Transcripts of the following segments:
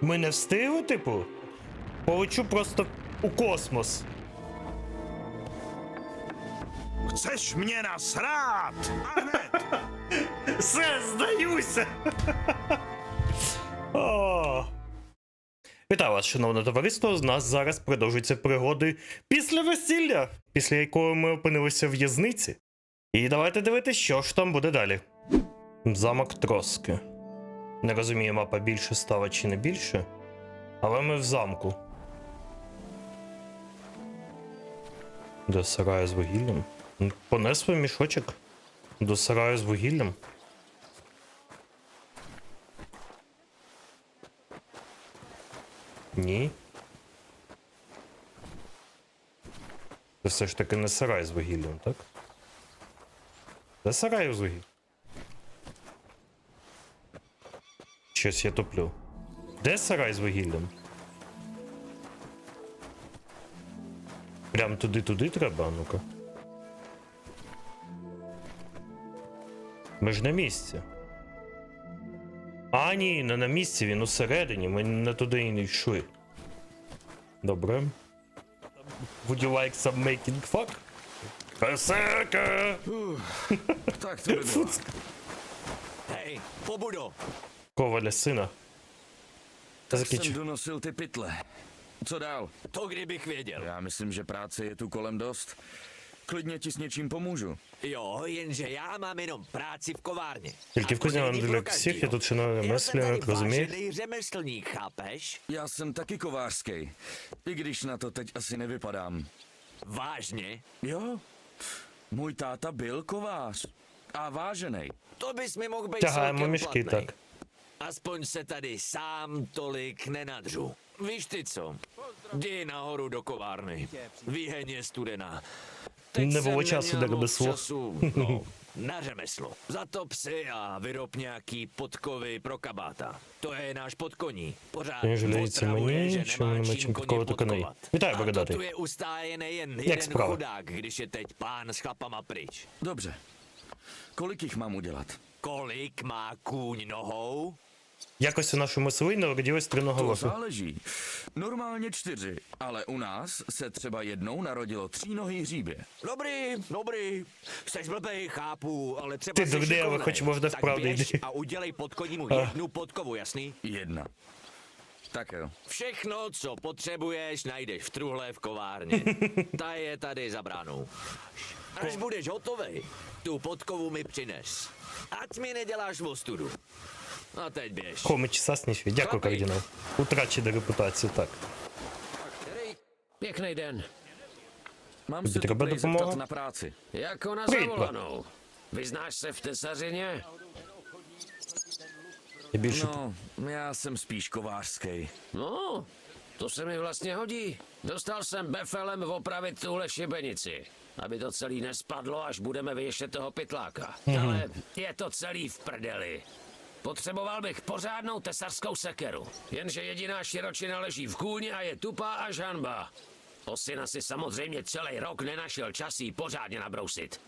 Ми не встигли, типу? Полечу просто у космос. Chceš mě nasrát? A hned! Все, здаюся. О. Вітаю вас, шановне товариство. У нас зараз продовжуються пригоди після весілля, після якого ми опинилися в в'язниці. І давайте дивитися, що ж там буде далі. Замок Троски. Не розумію, мапа більше стала чи не більше. Але ми в замку. До сараю з вугіллям. Понесли мішочок до сараю з вугіллям. Ні. Це все ж таки не сарай з вугіллям, так? Це сарай з вугіллям. Щось я туплю. Де сарай з вугіллям? Прям туди-туди треба, ну-ка. Ми ж на місці. А, ні, не на місці, він усередині, ми не туди і не йшли. Добре. Would you like some making fuck? Косака! Tak to by bylo. Hej, pobudo! Коваля сина. Та Jsem закінчив. donosil ty pytle. Co dál? To kdybych věděl. Já myslím, že práce je tu kolem dost. Klidně ti s něčím pomůžu. Jo, jenže já mám jenom práci v kovárně. Тільки A to вкусně není для pro всіх, každýho. я тут шиную Já jsem мислі, tady як розумієш? vážený řemeslník, chápeš? Já jsem taky kovářský. I když na to teď asi nevypadám. Vážně? Jo? Můj táta byl kovář. A vážený. To bys mi mohl být Ťaháme celkem myšky, platnej. tak. Aspoň se tady sám tolik nenadřu. Víš ty co? Jdi nahoru do kovárny. Výheň je studená. Teď Nebylo času, tak bez slov. Času, no, na řemeslo. Zatop si a vyrob nějaký podkovy pro kabáta. To je náš podkoní. Pořád Jenže lidi moji, že nemá čím podkové to konej. Vítaj, Bagdady. tu je ustáje nejen jeden Jak chudák, když je teď pán s chlapama pryč. Dobře. Kolik jich mám udělat? Kolik má kůň nohou? Jakoś u naszej musliny urodziłeś strunę To głosu. záleží. Normálně čtyři, ale u nás se třeba jednou narodilo třínohý hříbě. Dobrý, dobrý, jsi blbej, chápu, ale třeba Ty dobrý, ale šikovnej. choď možná Tak vpravdy běž a udělej pod podkonímu ah. jednu podkovu, jasný? Jedna. Tak jo. Všechno, co potřebuješ, najdeš v truhle v kovárně. Ta je tady za bránou. Až budeš hotovej, tu podkovu mi přines. Ať mi neděláš ostudu. A teď běž. Хомич Саснішві. Дякую, Хапай. кардинал. Утрачена репутацію, так. Pěkný den. Mám By se třeba tu prej pomohlo? zeptat na práci. Jako na Prýtva. zavolanou. Vyznáš se v tesařině? Я більше No, já jsem spíš kovářský. No, to se mi vlastně hodí. Dostal jsem befelem opravit tuhle šibenici. Aby to celý nespadlo, až budeme věšet toho pytláka. Ale je to celý v prdeli. Potřeboval bych pořádnou tesařskou sekeru. Jenže jediná širočina leží v kůni a je tupá až hanba. Osina si samozřejmě celý rok nenašel čas jí pořádně nabrousit.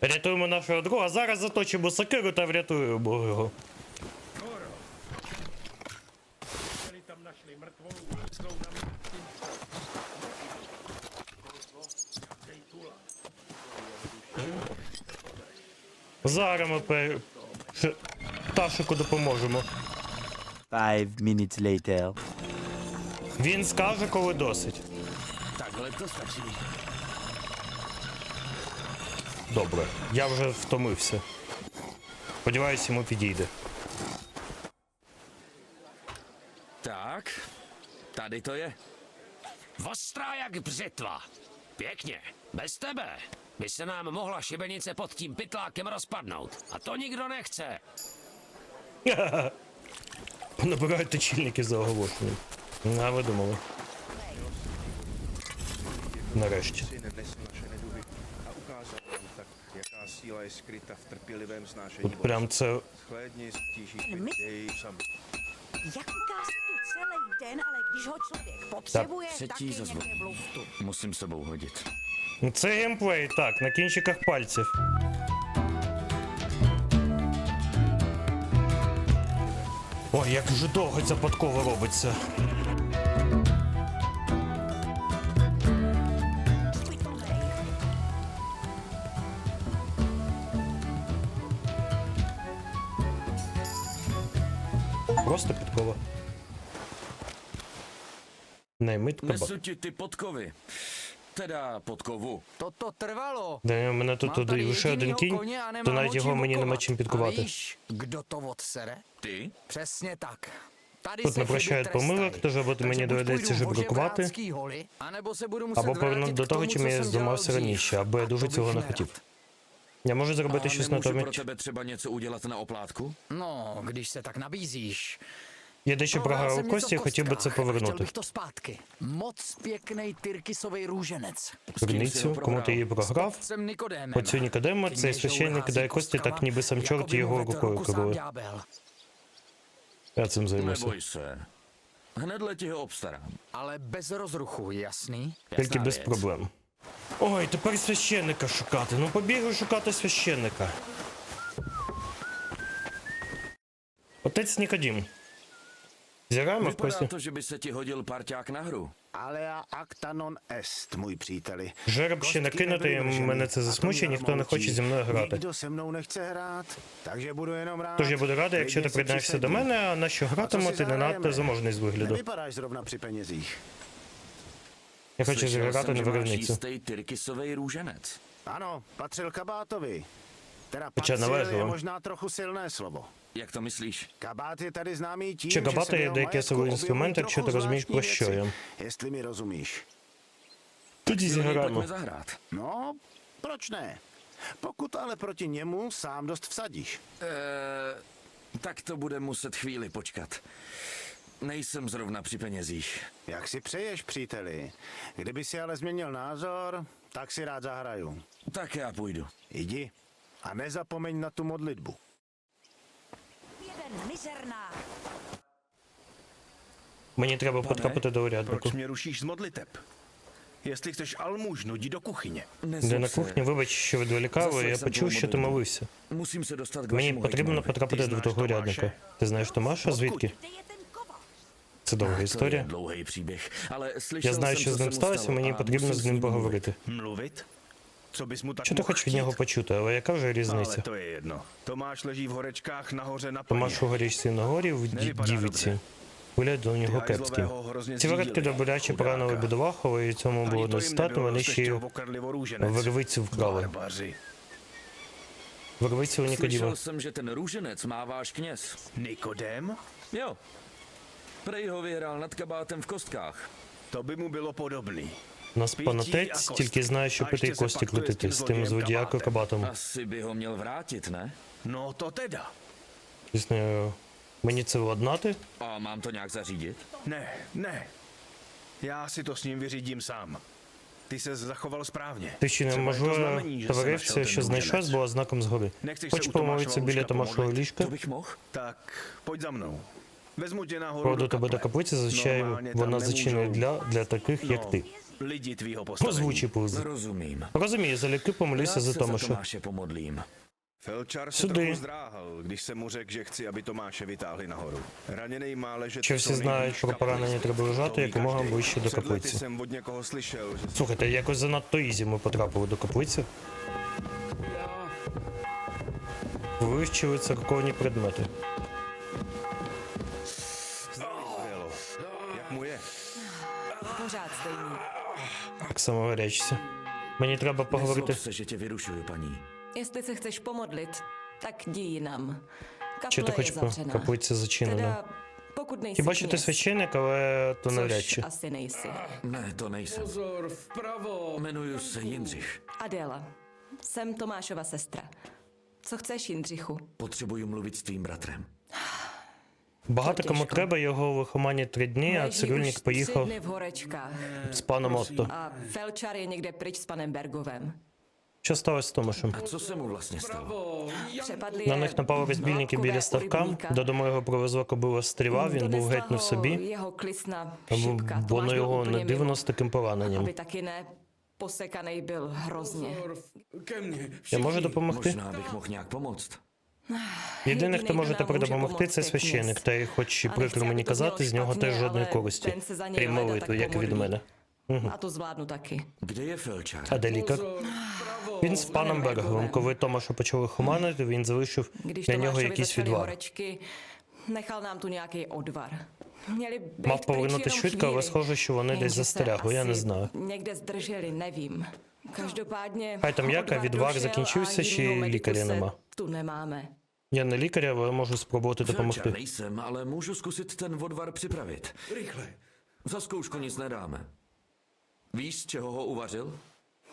рятуємо нашого друга. Зараз заточимо сокиру та врятуємо його. tam našli mrtvou jsou na místě. Зараз ми пер... Пташику допоможемо. Five minutes later. Він скаже, коли досить. Takhle to stačí. Добре, я вже втомився. Сподіваюсь, йому підійде. Tak, tady to je. Ostrá jak břitva. Pěkně. Bez tebe by se nám mohla šibenice pod tím pytlákem rozpadnout. A to nikdo nechce. Набирають точильники за оголошенням. А ви думали. Нарешті. si nevnesl naše neduhy a ukázal nám tak, jaká síla je skryta v trpělivém znášení От прям Ой, як же довго ця подкова робиться. Просто підкова. Наймит каба. Nesu ti ty podkovy. Teda podkovu. Toto trvalo. Да, у мене тут Mám tady лише один jedinýho кінь, koně a nemám то навіть ho його čím мені нема okovat. чим A підкувати. víš, kdo to odsere? Ty? Přesně tak. Tady Тут se не chyby прощають trestají. помилок, тож або Takže мені buď доведеться půjdu жебракувати, ožебrácký holy, anebo se budu muset або повернути vrátit до k того, tomu, чим co я jsem займався dělal раніше, або я A дуже to цього не nerad. хотів. Я можу зробити щось nemůžu pro натомість. tebe třeba něco udělat na oplátku? No, když se tak nabízíš. Я дещо Prohrál програв кості і хотів би це повернути. Криницю, кому ти її програв, Оцю Нікодема, цей священник кидає кості, так ніби сам чорт його рукою керує. Я цим займуся. Ale bez rozruchu, jasný? Тільки без проблем. Ой, тепер священника шукати. Ну побігу шукати священника. Отець Нікодім. Зіраємо в Vypadá to, že by se ti hodil parťák na hru. Alea acta non est, můj příteli. Жереб ще накинути, мене це засмучує, ніхто не хоче зі мною грати. Nikdo se mnou nechce hrát, takže budu jenom rád. Тож я буду радий, якщо ти Klidně si приєднаєшся до přisedni. мене, а на що гратиму, ти не надто заможний з вигляду. Nevypadáš zrovna při penězích. Я хочу Slyšel зіграти jsem, на že máš виробницю. jistý tyrkysový růženec. Ano, patřil kabátovi. Teda Počkej, patřil je nalézlo. možná trochu silné slovo. Jak to myslíš? Kabát je tady známý tím, Чи že кабата se v є jeho деякі majetku свої objevují інструменти, якщо ти trochu розумієш, zvláštní про що věci, я. Jestli mi rozumíš. Тоді Silněji зіграємо. pojďme zahrát. No, proč ne? Pokud ale proti němu sám dost vsadíš. Eh, tak to bude muset chvíli počkat. Nejsem zrovna při penězích. Jak si přeješ, příteli. Kdyby si ale změnil názor, tak si rád zahraju. Tak já půjdu. Jdi A nezapomeň na tu modlitbu. Jeden mizerná. Мені треба потрапити до Proč mě rušíš z modliteb? Jestli chceš almužnu, jdi do kuchyně. Де на кухні, вибач, що відволікав, я почув, що ти молився. Musím se dostat k Мені vašemu потрібно hejtmanovi. потрапити Ти до того урядника. Ти знаєш Томаша? Звідки? Kde je ten koval? Це довга To je історія. dlouhý příběh, ale slyšel Я знаю, jsem, що co з ним mu сталося, stalo мені a потрібно musím з ним ním mluvit. поговорити. Mluvit? Що ти хочеш від нього почути, але яка вже різниця? je jedno. Tomáš leží v horečkách Томаш у горічці на горі в ді- дівиці. добре. До нього hrozně Ці вигадки добряче поранили Chudáka. і цьому було достатньо, вони ще й вервицю вкрали. Вервицю у Нікодіма. Slyšel jsem, že ten růženec má váš kněz. Nikodem? Jo. Prej ho vyhrál nad kabátem v kostkách. To by mu bylo podobný. У нас панотець тільки знає, що пити і кості крутити з тим злодіяко кабатом. No to teda. Звісно, мені це владнати? A mám to nějak zařídit? Ne, ne. Já si to s ním vyřídím sám. Ty se zachoval správně. Ти ще не можливо товарився, що знайшов, була знаком згори. Хоч Tomášova біля Томашого ліжка, To bych mohl? Tak pojď za mnou. Vezmu tě nahoru проведу do тебе до каплиці, tam вона зачинена для, для таких, як No, ти. lidi tvýho postavení. Озвучи пузи. Rozumím. Розумію, залюбки помолюся за se za Томаша. Tomáše pomodlím. Felčar se Sudy. trochu zdráhal, když jsem mu řekl, že chci, aby Tomáše vytáhli nahoru. Raněnej má ležet Що всі знають про поранення, треба лежати якомога ближче до каплиці. jsem od někoho slyšel, že Слухайте, якось занадто ізі ми потрапили до каплиці. Вивчили церковні предмети. Jak mu je? Pořád stejný. Так само гарячиться. Mені треба поговорити. Nezlob se, že tě vyrušuju, paní. Jestli se chceš tak jdi jinam. Чи ти Kaple je хочеш zavřená. каплиці зачинена? Teda, pokud nejsi Хіба що ти kněz, священник, ale to навряд což чи. asi nejsi. Ne, to nejsem. Pozor, vpravo! Jmenuji se Jindřich. Adéla, jsem Tomášova sestra. Co chceš, Jindřichu? Potřebuji mluvit s tvým bratrem. Багато кому треба його виховання три дні, а цирюльник поїхав з паном Отто. A Felčar je někde pryč s panem Bergovem. Що сталося з Томашем? На них напали розбійники біля ставка. Додому його привезла кобила стріла, він був геть не в собі. Воно його не дивно з таким пораненням. Pozor, ke mně. Я можу допомогти? Єдиний, хто може тепер допомогти, це священик, та й хоч і A прикро мені казати, з нього теж жодної користі. za něj Крім молитви, як і від мене. Felčar? А де лікар? Він з паном Берговим. Коли Томаша почали хуманити, він залишив для нього якийсь відвар. tu nějaký odvar. Měli být Мав повернути швидко, але схоже, що вони десь застрягли, я не знаю. Хай там як, а odvar відвар закінчився, ще й лікаря нема. Я не лікар, але можу спробувати допомогти. nejsem, ale můžu zkusit ten odvar připravit. Rychle. Za zkoušku nic nedáme. Víš, z čeho ho uvařil?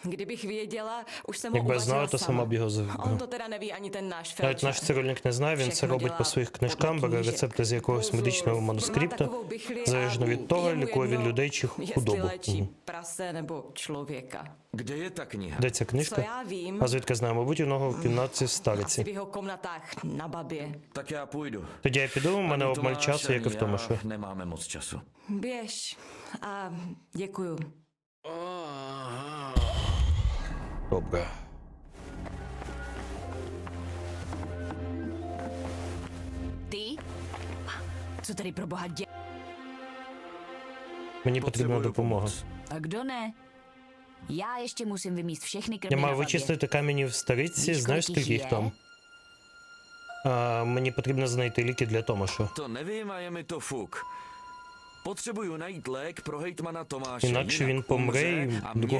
Kdybych věděla, už jsem ho Якби я знала, то sama. сама б його On to teda neví ani ten náš Навіть наш felčar. цирульник не знає, він це Všechno робить по dělá своїх книжкам, podle бере knížek. рецепти з якогось медичного манускрипта, takovou bychli залежно a від того, mu лікує він jedno, людей чи jestli худобу. léčí Мгм. prase nebo člověka. Kde je ta kniha? Де ця Co книжка? já vím, А звідки знаю? Мабуть, у нього в кімнаті в asi стариці. v jeho komnatách na babě. Tak já půjdu. Тоді я піду, у мене Ani обмаль Tomáš, часу, як і в тому, já що. Nemáme moc času. Běž a děkuju. Добре. Ty? Co tady pro boha dě... Mені потрібна допомога. kdo ne? Já ještě musím vymíst všechny krmy Я babě. вичистити камені в стариці, знаєш, kolik jich скільки їх там? А, мені потрібно знайти ліки для Томаша. To nevím a je mi to fuk. Potřebuju najít lék pro hejtmana Tomáše. Інакше jinak він помре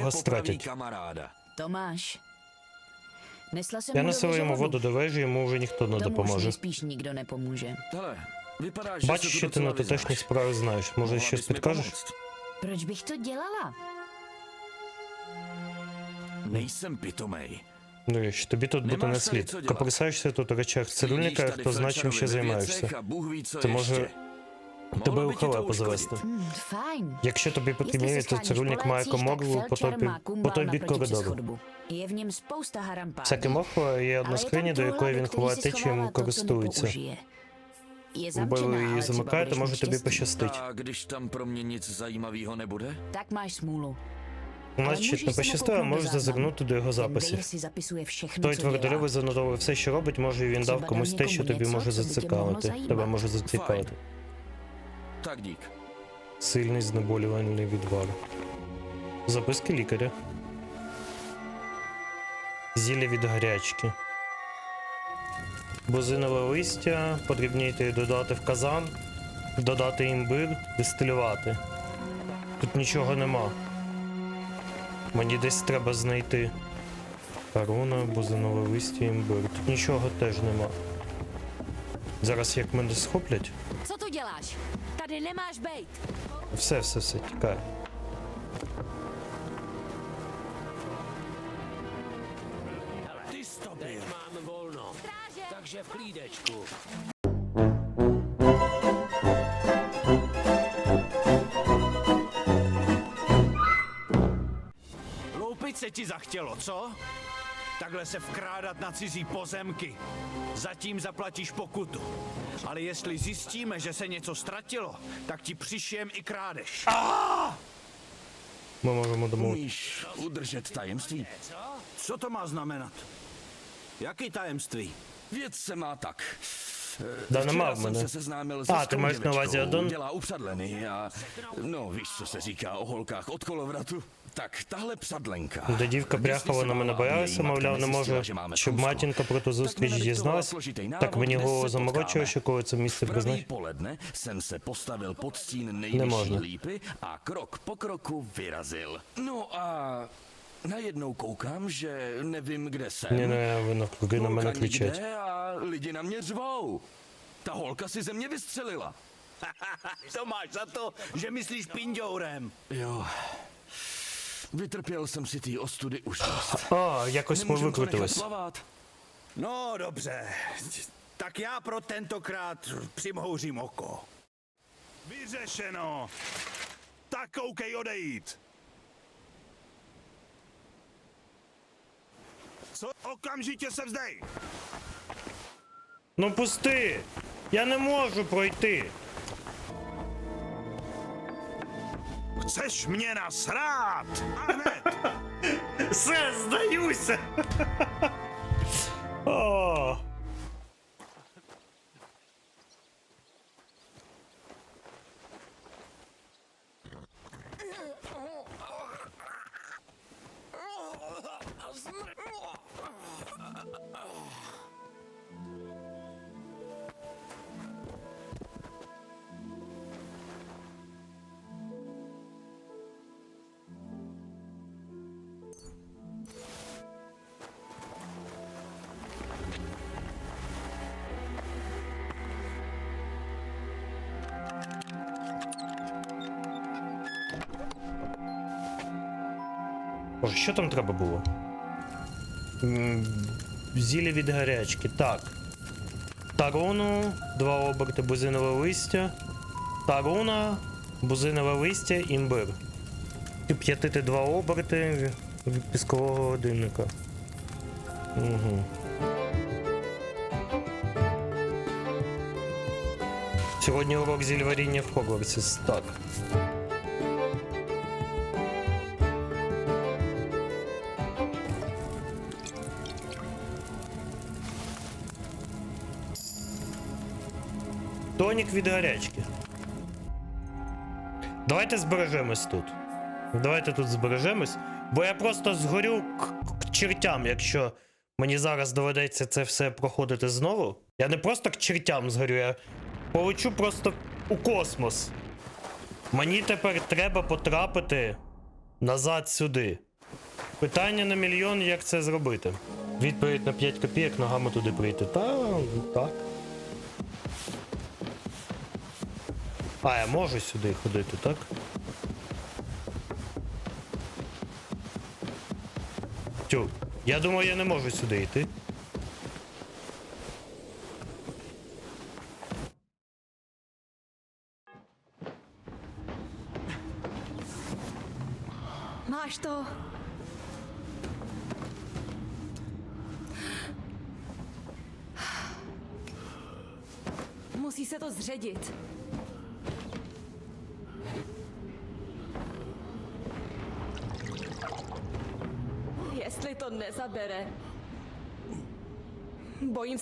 і стратять. kamaráda. Tomáš. Nesla jsem do насилаю йому věže воду до вежі, йому вже ніхто не Tomu už допоможе. nejspíš nikdo nepomůže. Hele, vypadá, že Бачу, se що ти на docela тутешні vyznáš. справи знаєш. Може, щось підкажеш? Proč bych to dělala? Nejsem pitomej. Дивись, тобі тут бути Нема не ж tady слід. co dělat. Коприсаєшся тут у речах цирюльника, Vidíš tady хто знає, чим Felčarovi ще ve займаєшся. може ještě. Тебе у халепу завести. Hm. Якщо тобі потрібні, то po має tak по той, по той бік коридору. Всяке мохва є одна скриня, до якої він ховає те, чим користується. Бо її замикаєте, budeš може тобі пощастить. У нас můžeš не пощастило, можеш зазирнути до його записів. Той co твердолюбий занотовує все, що робить, може і він дав комусь те, що тобі може зацікавити. Тебе може зацікавити. Tak dík. Сильний знеболювальний відвар. Записки лікаря. Зілля від гарячки. Бузинове листя, подрібніти і додати в казан, додати імбир, дистилювати. Тут нічого нема. Мені десь треба знайти. Корона, бузинове листя, імбир. Тут нічого теж нема. Зараз як мене схоплять. Co tu děláš? Tady nemáš bejt. Все, все, все, тікає. Ty stopy. Teď mám volno. Takže v klídečku. Loupit se ti zachtělo, co? takhle se vkrádat na cizí pozemky. Zatím zaplatíš pokutu. Ale jestli zjistíme, že se něco ztratilo, tak ti přišijem i krádeš. Mama, Můžeme domů. Umíš udržet tajemství? Co to má znamenat? Jaký tajemství? Věc se má tak. Da nemám, jsem ne? se seznámil se ty máš Dělá upřadleny a... No, víš, co se říká o holkách od kolovratu? Так, tahle psadlenka. Де дівка на мене боялася, мовляв, не може, щоб матінка про ту зустріч дізналась. Так мені голову заморочило, що коли це місце poledne jsem se postavil pod stín Nemožno. nejvyšší lípy a krok po kroku vyrazil. No a najednou koukám, že nevím, kde jsem. Ні, не, ви навкруги на мене Holka a lidi na mě řvou. Ta holka si ze mě vystřelila. To máš za to, že myslíš pindourem. Jo. Vytrpěl jsem si ty ostudy už A oh, jako jsme vykrutili. No dobře, tak já pro tentokrát přimhouřím oko. Vyřešeno. Tak koukej odejít. Co? Okamžitě se vzdej! No pusty. Já nemůžu projít. Пройти! Chceš mě nasrát? A hned. Все, здаюся! О, Боже, що там треба було? М, Зілля від гарячки. Так. Тарону, два оберти бузинове листя. Таруна, бузинове листя, імбир. П'ятити два оберти від піскового годинника. Угу. Сьогодні урок зільваріння в Хогвартсі. Так. Тонік від гарячки. Давайте збережемось тут. Давайте тут збережемось, бо я просто згорю к, к чертям, якщо мені зараз доведеться це все проходити знову. Я не просто к чертям згорю, я полечу просто у космос. Мені тепер треба потрапити назад сюди. Питання на мільйон, як це зробити. Відповідь на 5 копійок ногами туди прийти. Та так. А, я можу сюди ходити, так? Тю, я думаю, я не можу сюди йти.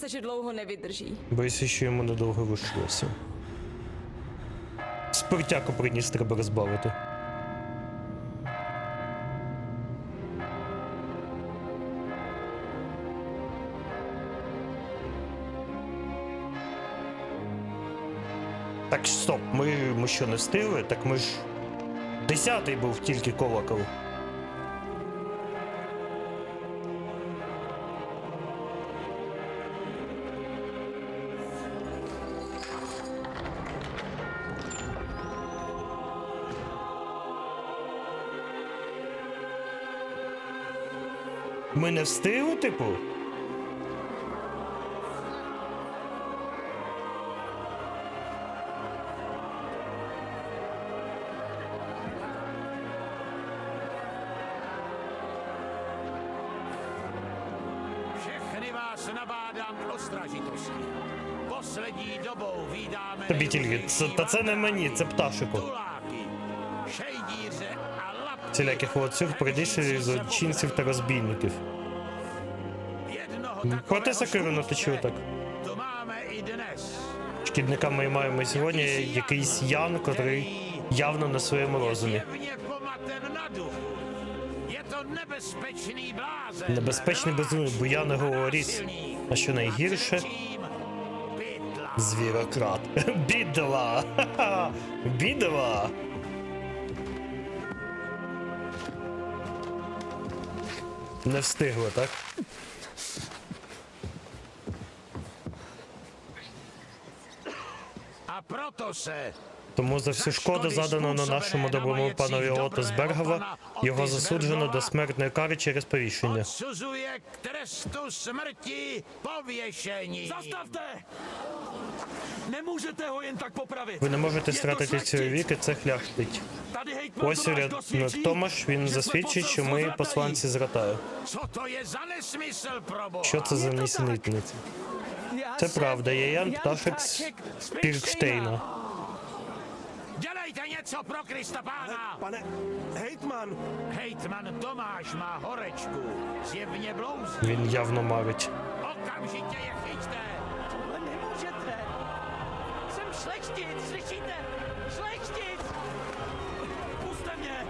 Se, že dlouho nevydrží. Боюся, що йому недовго лишилося. Спиртяку приніс треба розбавити. Так стоп, ми, ми що не встигли? Так ми ж. Десятий був тільки колокол. Dobou vídáme Тобі тільки. Це, та це не мені, це пташику. Всіляких холодців, придісів, злочинців та розбійників. Takového сокиру škůdce так. Шкідниками маємо сьогодні якийсь Ян, котрий явно на своєму розумі. Небезпечний безумний буяний говоріс. А що найгірше? Звірократ. Бідла! Бідла! Не встигли, так? A proto se Тому за всю шкоду, задану на нашому доброму панові Ото з Бергова, його засуджено до смертної кари через повішення. odsuzuje k trestu smrti pověšení. Zastavte! Nemůžete ho jen tak popravit. Ви не можете стратити šlechtic. чоловіка, це хляхтить. Ось рядник Томаш, він засвідчить, що ми посланці з Ратаю. Що це за нісенітниці? Це правда, я Ян Пташек з Піркштейна. Dělejte něco pro Krista pána! Pane hejtman, Hejtman Tomáš má horečku. Zjevně blouzí. Він явно марить. Okamžitě je chyťte! Tohle nemůžete. Jsem šlechtic, slyšíte? Šlechtic! Puste mě!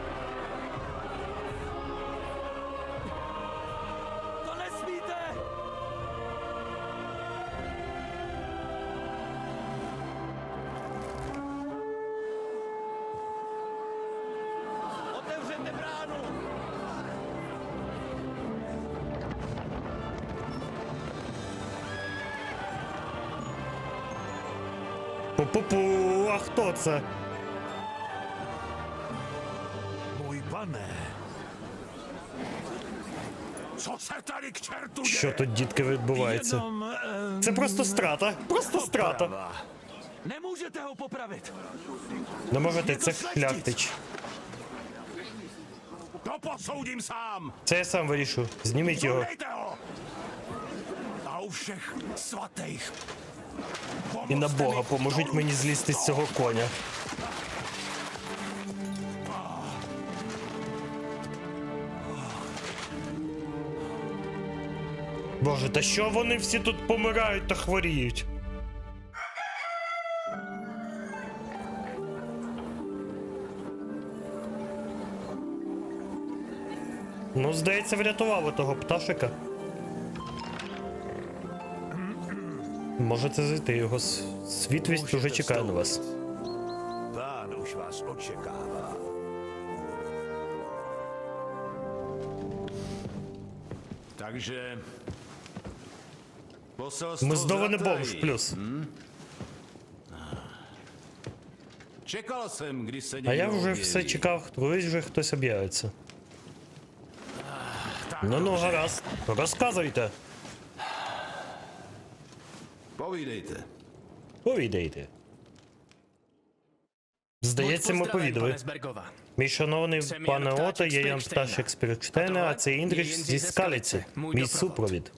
Пу-пу-пу, а хто це? K čertu Що тут, дітки, відбувається? Це просто страта. Просто страта. Nemůžete ho popravit. Не можете, це posoudím sám. Це я сам вирішу. Зніміть його. A u všech svatých. І на Бога, поможіть мені злізти з цього коня. Боже, та що вони всі тут помирають та хворіють? Ну, здається, врятував того пташика. Можете зайти, його світлість уже чекає на вас. Pán už vás očekává. Takže... Poselstvo Ми здований zratají. бомж плюс. Jsem, když se А я вже все чекав, колись вже хтось об'явиться. Ну ну, гаразд. Розказуйте. Povídejte. Повідайте. Здається, ми повідали. Мій шановний пане Ото, я Ян Пташик з Піркштейна, а це Індріч зі Скаліці, мій супровід.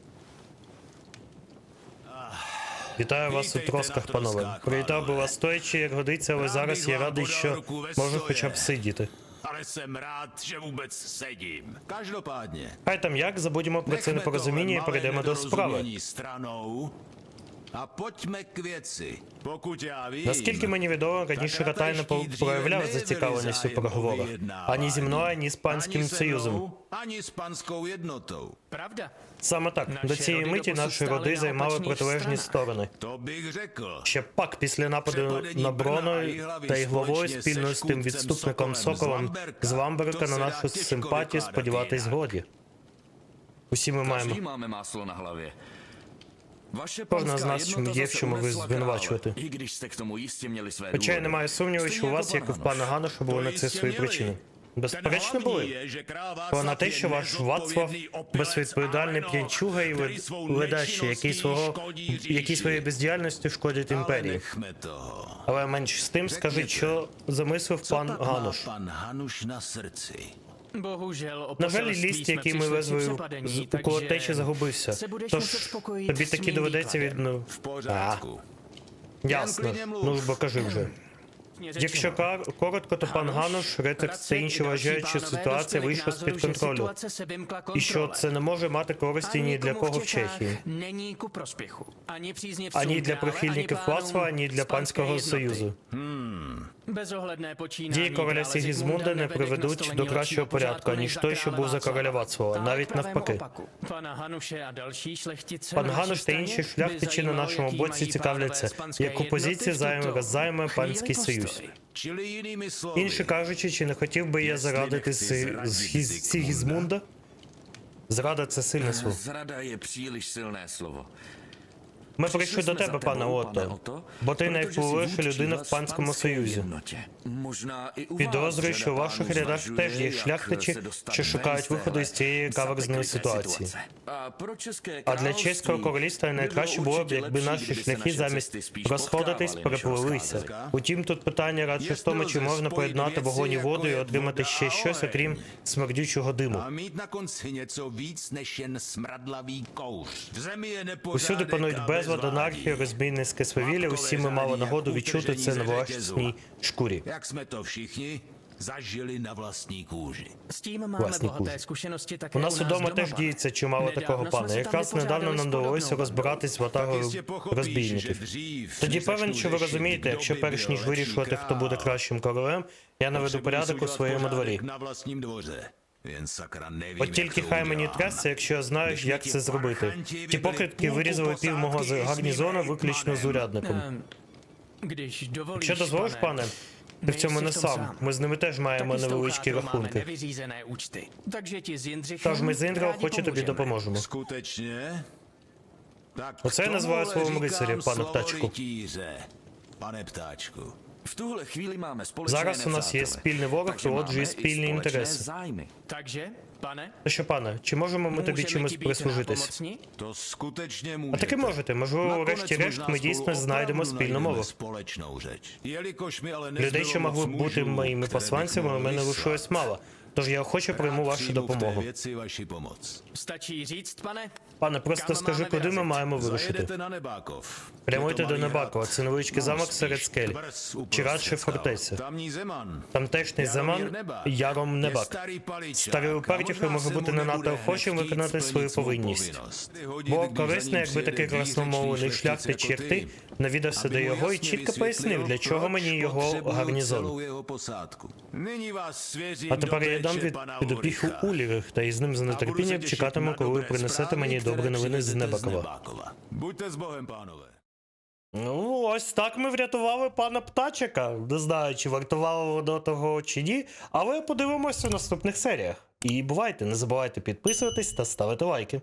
Вітаю вас у тросках, панове. Привітав би вас стоячи, як годиться, але зараз я радий, що можу хоча б сидіти. Rád, že vůbec sedím. Každopádně. Хай там як, забудемо про це непорозуміння і перейдемо до справи. Pokud já vím, Наскільки мені відомо, раніше Ратай не проявляв зацікавленість у переговорах ані зі мною, ані з панським союзом. ani s panskou jednotou. Pravda. Саме так, до цієї миті наші роди займали протилежні сторони. Ще пак після нападу на Брону та й главою спільно з тим відступником Соколом з Ламберка на нашу симпатію сподіватись годі. Усі ми маємо. na hlavě. Vaše Кожна з нас є в чому ви звинувачувати. Хоча я не маю сумніву, що у вас, як і в пана Ганоша, були на це свої причини. Безперечно були. Бо на те, що ваш Вацлав безвідповідальний п'янчуга і лед- який свого який своєю бездіяльністю шкодять імперії. Але менш з тим скажіть, що замислив пан Гануш. На жаль, ліст, який ми везли přepadení, у загубився. Тож тобі таки доведеться výkladem. від... ну, V pořádku. Ясно. Ну ж бо кажи вже. Якщо коротко, то пан Гануш, Ретекс та інші вважають, що ситуація вийшла з-під контролю. І що це не може мати користі ні для кого в Чехії. Ані для прихильників ani Вацлава, ані для панського союзу. Дії короля Сігізмунда не приведуть до кращого порядку, ніж той, що був за короля Вацлава, навіть навпаки. Пан Гануш та інші by шляхтичі на нашому боці цікавляться, яку позицію займе, займе панський союз. Інше кажучи, чи не хотів би я зарадити з Сігізмунда? Зрада це сильне слово. Je příliš silné slovo. Ми прийшли до тебе, пане Отто, бо ти найвпливовіша людина в панському союзі. Підозрюю, що у ваших рядах теж є шляхтичі, що шукають виходу із цієї каверзної ситуації. А для чеського королівства найкраще було б, якби наші шляхи замість розходитись, переплилися. Утім, тут питання радше в тому, чи можна поєднати вогонь і воду і отримати ще щось, окрім смердючого диму. Усюди панують a безлад, анархія, розбійницьке свавілля. Усі ми мали нагоду відчути це на власній шкурі. Jak jsme to všichni zažili na vlastní kůži. S tím máme Власні bohaté кужі. zkušenosti У нас удома теж діється чимало такого пана. Якраз недавно нам довелося розбиратись з pochopíš, že розбійників. Тоді певен, що ви розумієте, якщо перш ніж вирішувати, хто буде кращим королем, я наведу порядок у своєму дворі. От тільки хай мені трясся, якщо я знаю, як це зробити. Ті покидки вирізали пів мого гарнізону виключно з урядником. Якщо дозволиш, пане, ти в цьому не сам. Ми з ними теж маємо невеличкі рахунки. Тож ми з Індром хоче тобі допоможемо. Оце я називаю словом рицаря, пане птачку. rytíře, Pane v tuhle chvíli máme společné Зараз у нас є спільний ворог, і отже, і спільні інтереси. zájmy. Takže, pane, То що, пане, чи можемо ми тобі můžeme чимось ti být прислужитись? nápomocní? To skutečně А můžete. таки можете, можливо, Nakonec врешті-решт možná ми spolu дійсно знайдемо спільну najdeme мову. Společnou řeč. Jelikož mi ale Людей, що могли б moc бути mužů, моїми bych посланцями, у mohl мене vyslat, лишилось мало. Тож я охоче прийму вашу допомогу. Пане, просто скажи, куди ми маємо вирушити. Прямуйте до Небакова, це невеличкий замок серед скель. Чи радше фортеця. Тамтешній Земан Яром Небак. Старий упертів може бути не надто охочим виконати свою повинність. Було корисно, якби такий výřečný красномовний šlechtic шляхтич, jako як ти, ty, навідався до його і чітко пояснив, для чого мені його гарнізон. А тепер я дам від підопіху. Улірих, та із ним з нетерпінням чекатиму, коли принесете мені добрі новини з Небакова. Будьте з Богом, панове. Ну, ось так ми врятували пана птачика. Не знаю, чи вартувало воно того чи ні, але подивимося в наступних серіях. І бувайте, не забувайте підписуватись та ставити лайки.